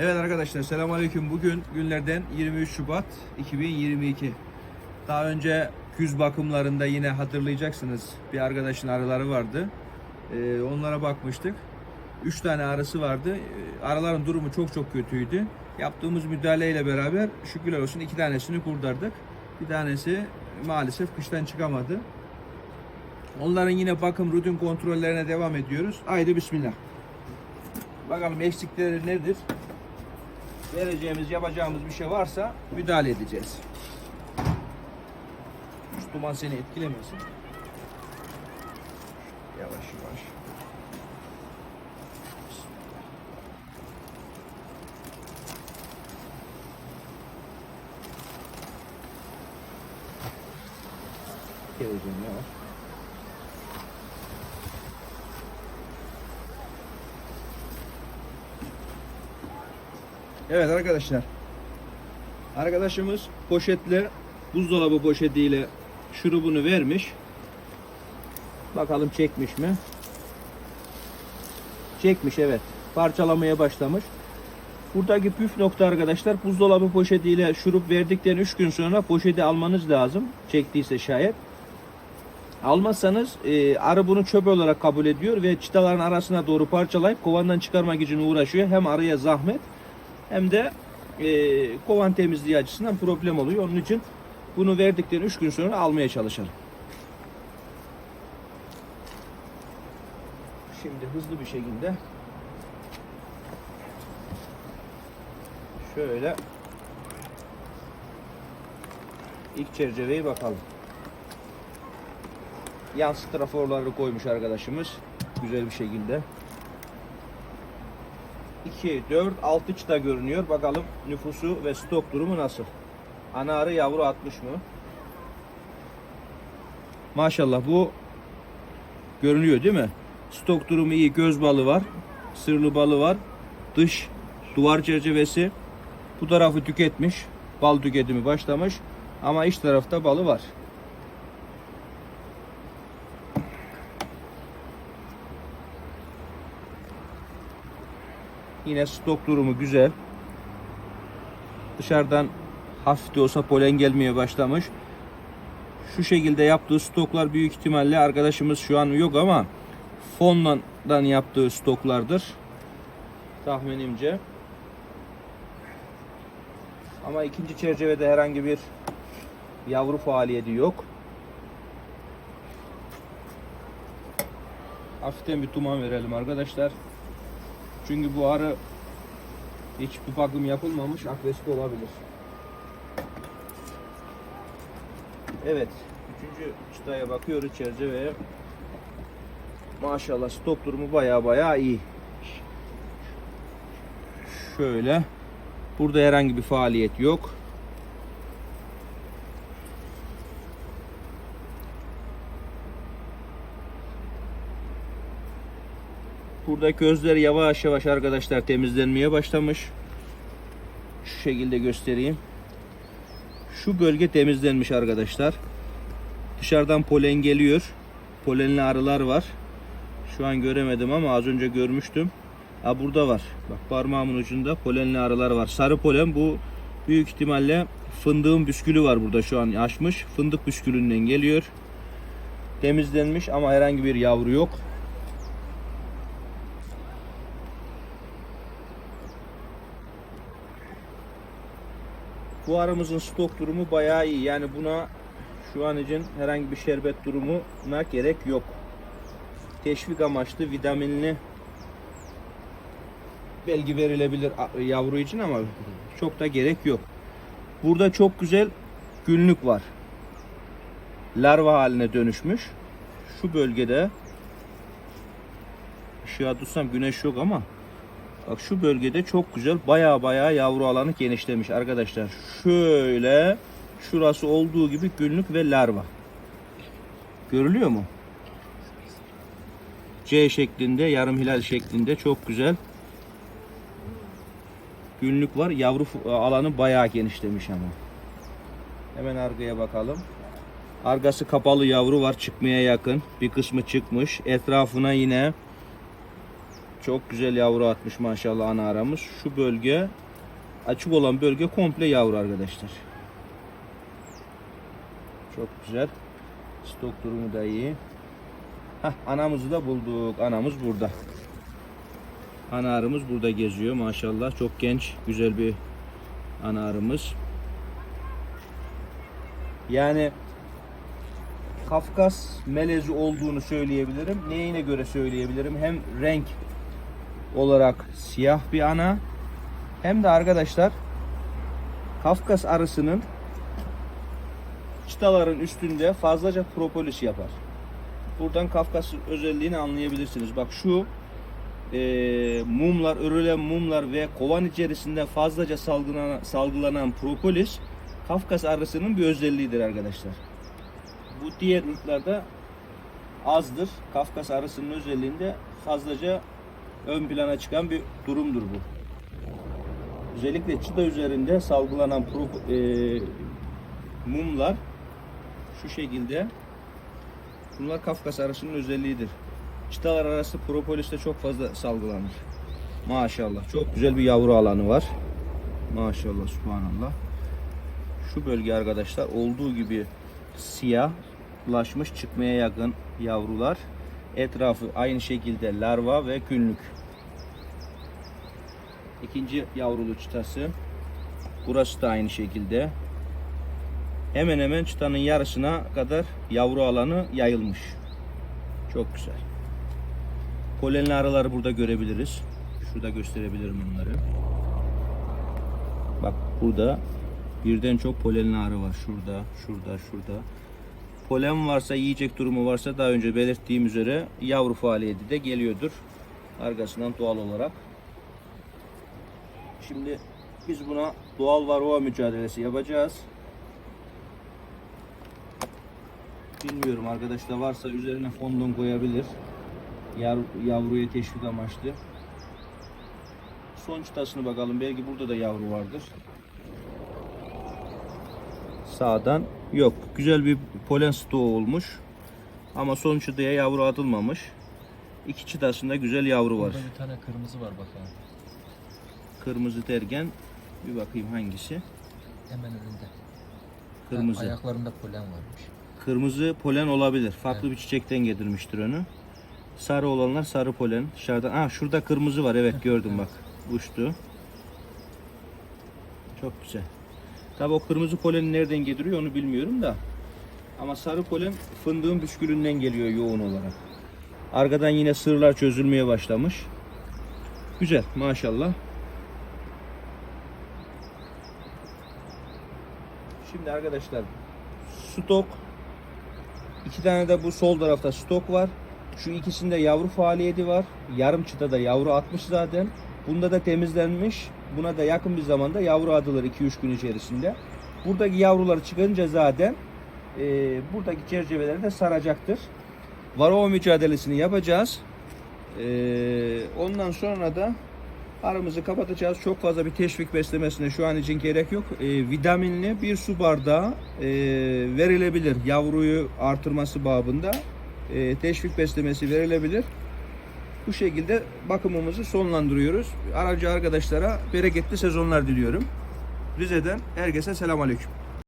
Evet arkadaşlar selamünaleyküm. Bugün günlerden 23 Şubat 2022. Daha önce güz bakımlarında yine hatırlayacaksınız bir arkadaşın arıları vardı. Ee, onlara bakmıştık. 3 tane arısı vardı. Ee, arıların durumu çok çok kötüydü. Yaptığımız müdahaleyle beraber şükürler olsun iki tanesini kurtardık. Bir tanesi maalesef kıştan çıkamadı. Onların yine bakım rutin kontrollerine devam ediyoruz. Haydi bismillah. Bakalım eksikleri nedir? Vereceğimiz, yapacağımız bir şey varsa müdahale edeceğiz. Şu duman seni etkilemesin. Yavaş yavaş. Geleceğim yavaş. Evet arkadaşlar. Arkadaşımız poşetle buzdolabı poşetiyle şurubunu vermiş. Bakalım çekmiş mi? Çekmiş evet. Parçalamaya başlamış. Buradaki püf nokta arkadaşlar buzdolabı poşetiyle şurup verdikten 3 gün sonra poşeti almanız lazım. Çektiyse şayet. Almazsanız e, arı bunu çöp olarak kabul ediyor ve çıtaların arasına doğru parçalayıp kovandan çıkarmak için uğraşıyor. Hem arıya zahmet hem de e, kovan temizliği açısından problem oluyor. Onun için bunu verdikten 3 gün sonra almaya çalışalım. Şimdi hızlı bir şekilde şöyle ilk çerçeveyi bakalım. Yan straforları koymuş arkadaşımız güzel bir şekilde. 2, 4, 6 çıta görünüyor. Bakalım nüfusu ve stok durumu nasıl? Ana arı yavru atmış mı? Maşallah bu görünüyor değil mi? Stok durumu iyi. Göz balı var. Sırlı balı var. Dış duvar çerçevesi. Bu tarafı tüketmiş. Bal tüketimi başlamış. Ama iç tarafta balı var. Yine stok durumu güzel. Dışarıdan hafif de olsa polen gelmeye başlamış. Şu şekilde yaptığı stoklar büyük ihtimalle arkadaşımız şu an yok ama fondan yaptığı stoklardır. Tahminimce. Ama ikinci çerçevede herhangi bir yavru faaliyeti yok. Hafiften bir duman verelim arkadaşlar. Çünkü bu arı hiçbir bakım yapılmamış agresif olabilir. Evet. Üçüncü çıtaya bakıyoruz çerçeveye. Maşallah stok durumu baya baya iyi. Şöyle. Burada herhangi bir faaliyet yok. Burada gözler yavaş yavaş arkadaşlar temizlenmeye başlamış. Şu şekilde göstereyim. Şu bölge temizlenmiş arkadaşlar. Dışarıdan polen geliyor. Polenli arılar var. Şu an göremedim ama az önce görmüştüm. Ha burada var. Bak parmağımın ucunda polenli arılar var. Sarı polen bu büyük ihtimalle fındığın püskülü var burada şu an açmış. Fındık püskülünden geliyor. Temizlenmiş ama herhangi bir yavru yok. Bu arımızın stok durumu bayağı iyi. Yani buna şu an için herhangi bir şerbet durumuna gerek yok. Teşvik amaçlı vitaminli belki verilebilir yavru için ama çok da gerek yok. Burada çok güzel günlük var. Larva haline dönüşmüş. Şu bölgede ışığa tutsam güneş yok ama Bak şu bölgede çok güzel baya baya yavru alanı genişlemiş arkadaşlar. Şöyle şurası olduğu gibi günlük ve larva. Görülüyor mu? C şeklinde yarım hilal şeklinde çok güzel. Günlük var. Yavru alanı bayağı genişlemiş ama. Hemen arkaya bakalım. Argası kapalı yavru var çıkmaya yakın. Bir kısmı çıkmış. Etrafına yine Çok güzel yavru atmış maşallah ana aramız. Şu bölge açık olan bölge komple yavru arkadaşlar. Çok güzel. Stok durumu da iyi. Hah, anamızı da bulduk. Anamız burada. Ana arımız burada geziyor maşallah. Çok genç, güzel bir ana arımız. Yani Kafkas melezi olduğunu söyleyebilirim. Neyine göre söyleyebilirim? Hem renk olarak siyah bir ana hem de arkadaşlar Kafkas arısının çıtaların üstünde fazlaca propolis yapar. Buradan Kafkas özelliğini anlayabilirsiniz. Bak şu e, mumlar, örülen mumlar ve kovan içerisinde fazlaca salgılanan, salgılanan propolis Kafkas arısının bir özelliğidir arkadaşlar. Bu diğer ırklarda azdır. Kafkas arısının özelliğinde fazlaca ön plana çıkan bir durumdur bu. Özellikle çıta üzerinde salgılanan pro- e, mumlar şu şekilde bunlar Kafkas arısının özelliğidir. Çıtalar arası propolis çok fazla salgılanır. Maşallah. Çok güzel bir yavru alanı var. Maşallah, subhanallah. Şu bölge arkadaşlar olduğu gibi siyahlaşmış çıkmaya yakın yavrular. Etrafı aynı şekilde larva ve günlük. İkinci yavrulu çıtası. Burası da aynı şekilde. Hemen hemen çıtanın yarısına kadar yavru alanı yayılmış. Çok güzel. Polenli arıları burada görebiliriz. Şurada gösterebilirim onları. Bak burada birden çok polenli arı var. Şurada, şurada, şurada. Polen varsa, yiyecek durumu varsa daha önce belirttiğim üzere yavru faaliyeti de geliyordur. Arkasından doğal olarak. Şimdi biz buna doğal varroa mücadelesi yapacağız. Bilmiyorum arkadaşlar varsa üzerine fondon koyabilir. Yav, yavruya teşvik amaçlı. Son çıtasını bakalım. Belki burada da yavru vardır. Sağdan yok. Güzel bir polen stoğu olmuş. Ama son çıtaya yavru atılmamış. İki çıtasında güzel yavru var. Burada bir tane kırmızı var bakalım. Kırmızı tergen. Bir bakayım hangisi. Hemen önünde. Kırmızı. Ha, ayaklarında polen varmış. Kırmızı polen olabilir. Farklı bir çiçekten getirmiştir onu. Sarı olanlar sarı polen. Dışarıdan. Ah şurada kırmızı var. Evet gördüm bak. Uçtu. Çok güzel. Tabi o kırmızı poleni nereden getiriyor onu bilmiyorum da. Ama sarı polen fındığın püskülünden geliyor yoğun olarak. Arkadan yine sırlar çözülmeye başlamış. Güzel maşallah. Şimdi arkadaşlar stok iki tane de bu sol tarafta stok var. Şu ikisinde yavru faaliyeti var. Yarım çıtada yavru atmış zaten. Bunda da temizlenmiş. Buna da yakın bir zamanda yavru atılır 2-3 gün içerisinde. Buradaki yavruları çıkınca zaten e, buradaki çerçeveleri de saracaktır. Varroa mücadelesini yapacağız. E, ondan sonra da Aramızı kapatacağız. Çok fazla bir teşvik beslemesine şu an için gerek yok. E, vitaminli bir su bardağı e, verilebilir. Yavruyu artırması babında e, teşvik beslemesi verilebilir. Bu şekilde bakımımızı sonlandırıyoruz. Aracı arkadaşlara bereketli sezonlar diliyorum. Rize'den herkese selamünaleyküm.